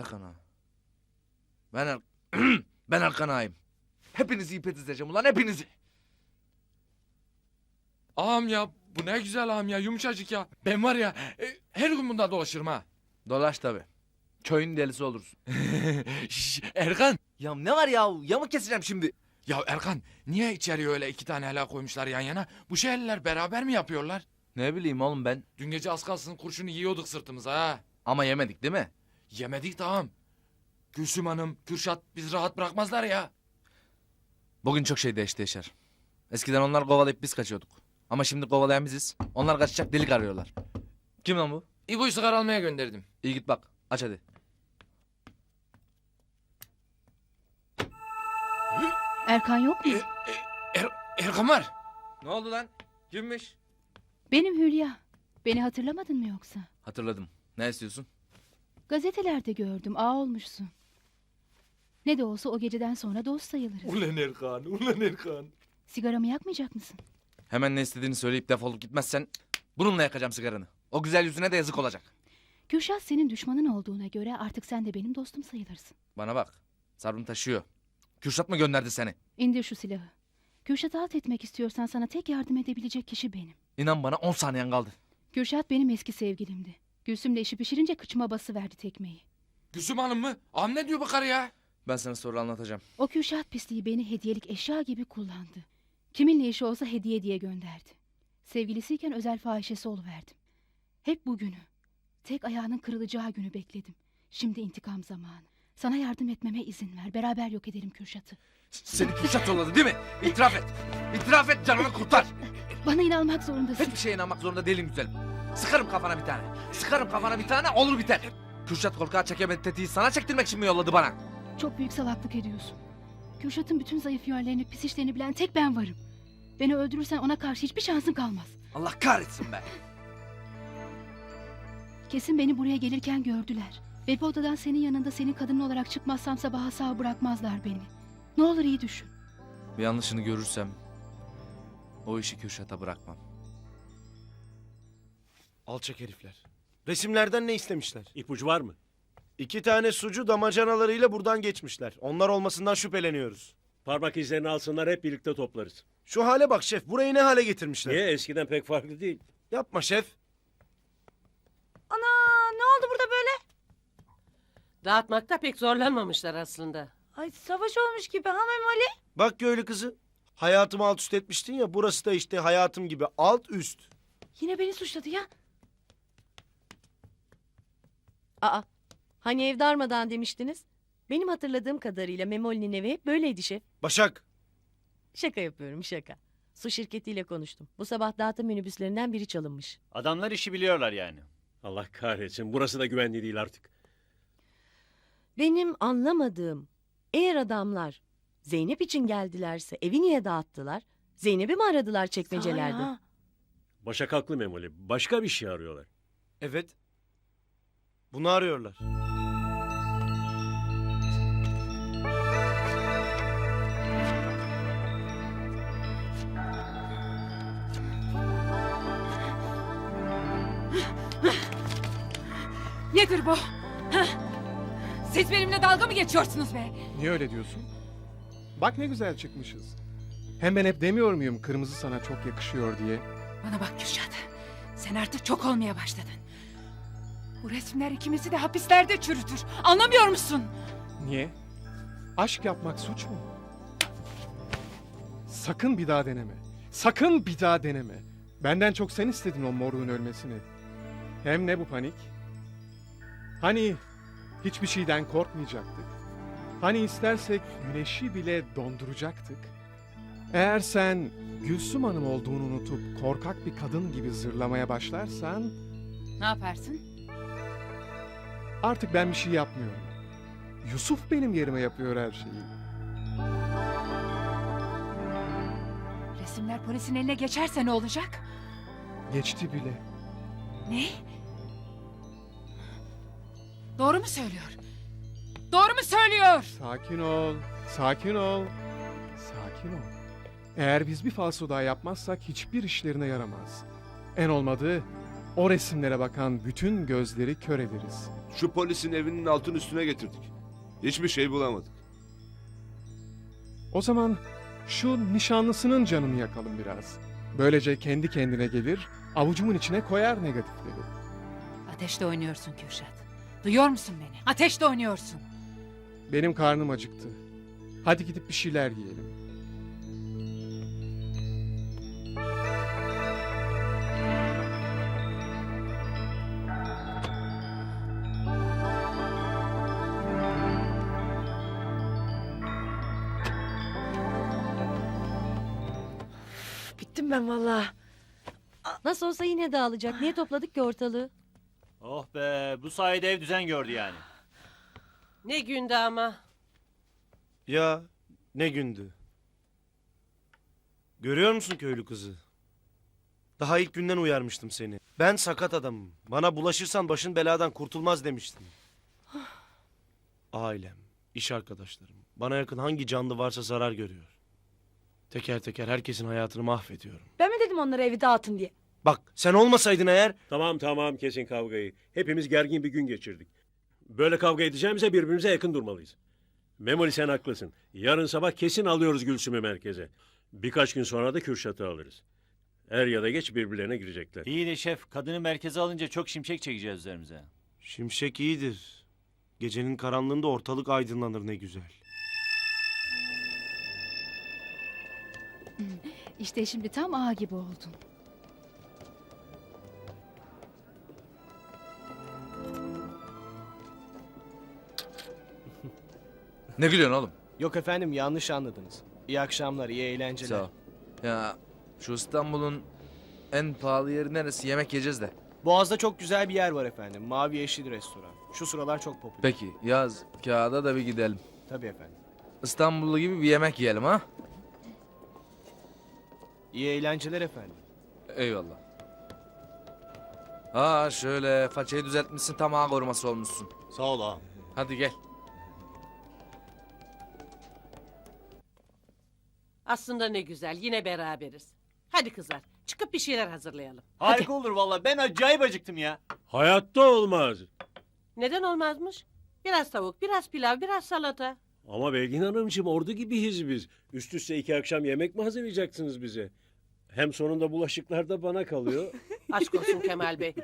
Erkan. Ben Er... ben Erkan ağayım. Hepinizi ip edeceğim ulan hepinizi. Ağam ya bu ne güzel ağam ya yumuşacık ya. Ben var ya e, her gün bunda dolaşırım ha. Dolaş tabi. Köyün delisi olursun. Şş, Erkan. Ya ne var ya? Yamuk keseceğim şimdi. Ya Erkan niye içeriye öyle iki tane helal koymuşlar yan yana? Bu şeyler beraber mi yapıyorlar? Ne bileyim oğlum ben. Dün gece az kalsın kurşunu yiyorduk sırtımıza ha. Ama yemedik değil mi? Yemedik tamam. Gülsüm Hanım, Kürşat biz rahat bırakmazlar ya. Bugün çok şey değişti Yaşar. Eskiden onlar kovalayıp biz kaçıyorduk. Ama şimdi kovalayan biziz. Onlar kaçacak delik arıyorlar. Kim lan bu? İbo'yu sigara almaya gönderdim. İyi git bak. Aç hadi. Erkan yok mu? Er, Erkan var. Ne oldu lan? Kimmiş? Benim Hülya. Beni hatırlamadın mı yoksa? Hatırladım. Ne istiyorsun? Gazetelerde gördüm. Ağa olmuşsun. Ne de olsa o geceden sonra dost sayılırız. Ulan Erkan, ulan Erkan. Sigaramı yakmayacak mısın? Hemen ne istediğini söyleyip defolup gitmezsen bununla yakacağım sigaranı. O güzel yüzüne de yazık olacak. Kürşat senin düşmanın olduğuna göre artık sen de benim dostum sayılırsın. Bana bak. Sabrım taşıyor. Kürşat mı gönderdi seni? İndir şu silahı. Kürşat'ı alt etmek istiyorsan sana tek yardım edebilecek kişi benim. İnan bana 10 saniyen kaldı. Kürşat benim eski sevgilimdi. Gülsüm'le işi pişirince kıçıma bası verdi tekmeyi. Gülsüm Hanım mı? Ağam ne diyor bu karı ya? Ben sana sonra anlatacağım. O Kürşat pisliği beni hediyelik eşya gibi kullandı. Kiminle işi olsa hediye diye gönderdi. Sevgilisiyken özel fahişesi oluverdim. Hep bu günü, tek ayağının kırılacağı günü bekledim. Şimdi intikam zamanı. Sana yardım etmeme izin ver. Beraber yok edelim Kürşat'ı. Seni Kürşat yolladı değil mi? İtiraf et. İtiraf et canını kurtar. Bana inanmak zorundasın. Hiçbir şeye inanmak zorunda değilim güzelim. Sıkarım kafana bir tane. Sıkarım kafana bir tane olur biter. Kürşat korkağı çekemedi tetiği sana çektirmek için mi yolladı bana? Çok büyük salaklık ediyorsun. Kürşat'ın bütün zayıf yönlerini, pis işlerini bilen tek ben varım. Beni öldürürsen ona karşı hiçbir şansın kalmaz. Allah kahretsin be. Kesin beni buraya gelirken gördüler. Ve bu odadan senin yanında senin kadın olarak çıkmazsam sabaha sağ bırakmazlar beni. Ne olur iyi düşün. Bir yanlışını görürsem o işi Kürşat'a bırakmam. Alçak herifler. Resimlerden ne istemişler? İpucu var mı? İki tane sucu damacanalarıyla buradan geçmişler. Onlar olmasından şüpheleniyoruz. Parmak izlerini alsınlar hep birlikte toplarız. Şu hale bak şef. Burayı ne hale getirmişler? Niye? Eskiden pek farklı değil. Yapma şef. Ana ne oldu burada böyle? Dağıtmakta pek zorlanmamışlar aslında. Ay savaş olmuş gibi ha Memoli? Bak köylü kızı. Hayatımı alt üst etmiştin ya. Burası da işte hayatım gibi alt üst. Yine beni suçladı ya. Aa, hani ev darmadan demiştiniz? Benim hatırladığım kadarıyla Memoli'nin evi hep böyleydi şef. Başak. Şaka yapıyorum şaka. Su şirketiyle konuştum. Bu sabah dağıtım minibüslerinden biri çalınmış. Adamlar işi biliyorlar yani. Allah kahretsin. Burası da güvenli değil artık. Benim anlamadığım eğer adamlar Zeynep için geldilerse evi niye dağıttılar? Zeynep'i mi aradılar çekmecelerde? Başak haklı Memoli. Başka bir şey arıyorlar. Evet. Bunu arıyorlar. Nedir bu? Hah? Siz benimle dalga mı geçiyorsunuz be? Niye öyle diyorsun? Bak ne güzel çıkmışız. Hem ben hep demiyor muyum kırmızı sana çok yakışıyor diye. Bana bak Kürşat. Sen artık çok olmaya başladın. Bu resimler ikimizi de hapislerde çürütür. Anlamıyor musun? Niye? Aşk yapmak suç mu? Sakın bir daha deneme. Sakın bir daha deneme. Benden çok sen istedin o moruğun ölmesini. Hem ne bu panik? Hani hiçbir şeyden korkmayacaktık. Hani istersek güneşi bile donduracaktık. Eğer sen Gülsüm Hanım olduğunu unutup korkak bir kadın gibi zırlamaya başlarsan Ne yaparsın? Artık ben bir şey yapmıyorum. Yusuf benim yerime yapıyor her şeyi. Resimler polisin eline geçerse ne olacak? Geçti bile. Ne? Doğru mu söylüyor? Doğru mu söylüyor? Sakin ol, sakin ol, sakin ol. Eğer biz bir falso daha yapmazsak hiçbir işlerine yaramaz. En olmadığı o resimlere bakan bütün gözleri kör ederiz. Şu polisin evinin altın üstüne getirdik. Hiçbir şey bulamadık. O zaman şu nişanlısının canını yakalım biraz. Böylece kendi kendine gelir, avucumun içine koyar negatifleri. Ateşte oynuyorsun Kürşat. Duyuyor musun beni? Ateşte oynuyorsun. Benim karnım acıktı. Hadi gidip bir şeyler yiyelim. Ben vallahi. Nasıl olsa yine dağılacak. Niye topladık ki ortalığı? Oh be bu sayede ev düzen gördü yani. Ne gündü ama. Ya ne gündü. Görüyor musun köylü kızı? Daha ilk günden uyarmıştım seni. Ben sakat adamım. Bana bulaşırsan başın beladan kurtulmaz demiştim. Ailem, iş arkadaşlarım, bana yakın hangi canlı varsa zarar görüyor. Teker teker herkesin hayatını mahvediyorum. Ben mi dedim onlara evi dağıtın diye? Bak sen olmasaydın eğer Tamam tamam kesin kavgayı. Hepimiz gergin bir gün geçirdik. Böyle kavga edeceğimize birbirimize yakın durmalıyız. Memoli sen haklısın. Yarın sabah kesin alıyoruz Gülsüm'ü merkeze. Birkaç gün sonra da Kürşat'ı alırız. Er ya da geç birbirlerine girecekler. İyi de şef kadını merkeze alınca çok şimşek çekeceğiz üzerimize. şimşek iyidir. Gecenin karanlığında ortalık aydınlanır ne güzel. İşte şimdi tam ağa gibi oldun. Ne gülüyorsun oğlum? Yok efendim yanlış anladınız. İyi akşamlar, iyi eğlenceler. Sağ ol. Ya şu İstanbul'un en pahalı yeri neresi? Yemek yiyeceğiz de. Boğaz'da çok güzel bir yer var efendim. Mavi Yeşil Restoran. Şu sıralar çok popüler. Peki yaz kağıda da bir gidelim. Tabii efendim. İstanbullu gibi bir yemek yiyelim ha? İyi eğlenceler efendim. Eyvallah. Ha şöyle façayı düzeltmişsin tam ağ koruması olmuşsun. Sağ ol ağam. Hadi gel. Aslında ne güzel yine beraberiz. Hadi kızlar çıkıp bir şeyler hazırlayalım. Harika olur valla ben acayip acıktım ya. Hayatta olmaz. Neden olmazmış? Biraz tavuk, biraz pilav, biraz salata. Ama Belgin Hanımcığım ordu gibiyiz biz. Üst üste iki akşam yemek mi hazırlayacaksınız bize? Hem sonunda bulaşıklar da bana kalıyor. Aşk olsun Kemal Bey.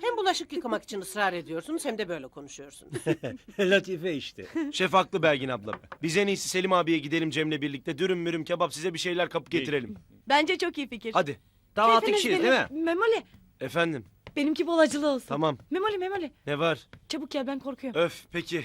Hem bulaşık yıkamak için ısrar ediyorsunuz hem de böyle konuşuyorsunuz. Latife işte. Şef haklı Belgin abla. Biz en iyisi Selim abiye gidelim Cem'le birlikte. Dürüm mürüm kebap size bir şeyler kapıp getirelim. Bence çok iyi fikir. Hadi. Tam altı Keyfiniz kişiyiz değil mi? Memoli. Efendim. Benimki bol acılı olsun. Tamam. Memoli Memoli. Ne var? Çabuk gel ben korkuyorum. Öf peki.